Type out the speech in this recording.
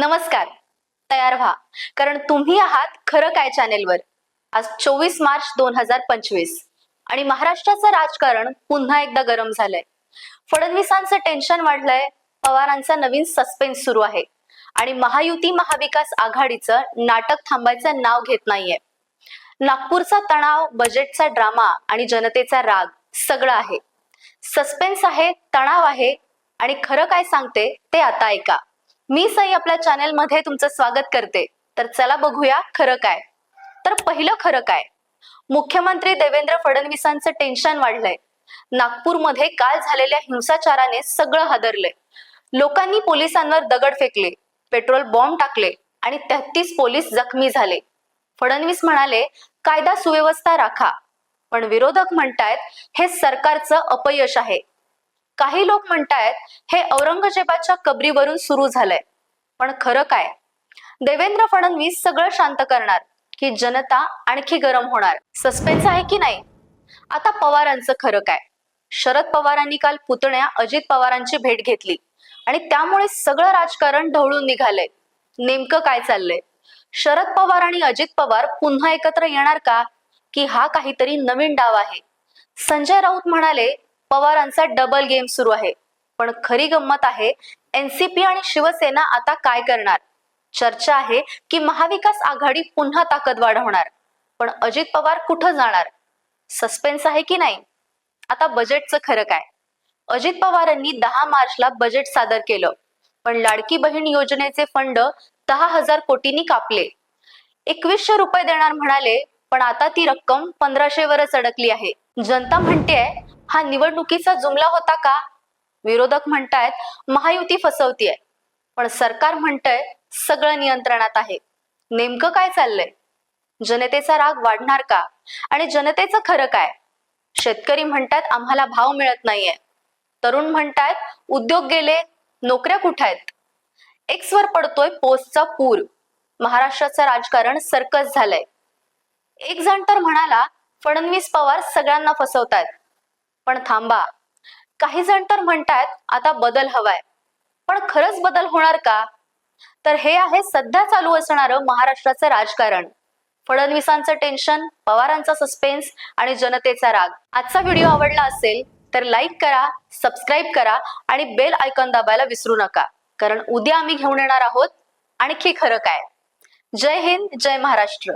नमस्कार. तयार व्हा. कारण तुम्ही आहात खरं काय चॅनेलवर. आज चोवीस मार्च दोन हजार पंचवीस. आणि महाराष्ट्राचं राजकारण पुन्हा एकदा गरम झालंय. फडणवीसांचं टेन्शन वाढलंय. पवारांचा नवीन सस्पेन्स सुरू आहे. आणि महायुती महाविकास आघाडीचं नाटक थांबायचं नाव घेत नाहीये. नागपूरचा तणाव बजेटचा ड्रामा आणि जनतेचा राग सगळं आहे. सस्पेन्स आहे तणाव आहे. आणि खरं काय सांगते ते आता ऐका. मी सई आपल्या चॅनेल मध्ये तुमचं स्वागत करते. तर चला बघूया खरं काय. तर पहिलं खरं काय? मुख्यमंत्री देवेंद्र फडणवीसांचं टेन्शन वाढलंय. नागपूरमध्ये काल झालेल्या हिंसाचाराने सगळं हादरलंय. लोकांनी पोलिसांवर दगड फेकले पेट्रोल बॉम्ब टाकले आणि तेहतीस पोलीस जखमी झाले. फडणवीस म्हणाले कायदा सुव्यवस्था राखा. पण विरोधक म्हणतायत हे सरकारचं अपयश आहे. काही लोक म्हणतायत हे औरंगजेबाच्या कबरीवरून सुरू झालंय. पण खरं काय? देवेंद्र फडणवीस सगळं शांत करणार की जनता आणखी गरम होणार? सस्पेन्स आहे की नाही? आता पवारांचं खरं काय? शरद पवारांनी काल पुतण्या अजित पवारांची भेट घेतली आणि त्यामुळे सगळं राजकारण ढवळून निघालंय. नेमकं काय चाललंय? शरद पवार आणि अजित पवार पुन्हा एकत्र येणार का? की हा काहीतरी नवीन डाव आहे? संजय राऊत म्हणाले पवारांचा डबल गेम सुरू आहे. पण खरी गंमत आहे एनसीपी आणि शिवसेना आता काय करणार? चर्चा आहे की महाविकास आघाडी पुन्हा ताकद वाढवणार. पण अजित पवार कुठं जाणार? सस्पेन्स आहे की नाही? आता बजेटचं खरं काय? अजित पवारांनी दहा मार्चला बजेट सादर केलं. पण लाडकी बहीण योजनेचे फंड दहा हजार कोटींनी कापले. एकवीसशे रुपये देणार म्हणाले पण आता ती रक्कम पंधराशे वरच अडकली आहे. जनता म्हणतेय हा निवडणुकीचा जुमला होता का? विरोधक म्हणतायत महायुती फसवतीये. पण सरकार म्हणतंय सगळं नियंत्रणात आहे. नेमकं काय चाललंय? जनतेचा राग वाढणार का? आणि जनतेचं खरं काय? शेतकरी म्हणतात आम्हाला भाव मिळत नाहीये. तरुण म्हणतायत उद्योग गेले नोकऱ्या कुठे आहेत? एक्स वर पडतोय पोस्टचा पूर. महाराष्ट्राचं राजकारण सर्कस झालंय. एक जण तर म्हणाला फडणवीस पवार सगळ्यांना फसवतायत. पण थांबा. काही जण तर म्हणतायत आता बदल हवाय. पण खरंच बदल होणार का? तर हे आहे सध्या चालू असणारं महाराष्ट्राचं राजकारण. फडणवीसांचं टेन्शन पवारांचा सस्पेन्स आणि जनतेचा राग. आजचा व्हिडिओ आवडला असेल तर लाईक करा सबस्क्राईब करा आणि बेल आयकॉन दाबायला विसरू नका. कारण उद्या आम्ही घेऊन येणार आहोत आणखी खरं काय. जय हिंद जय महाराष्ट्र.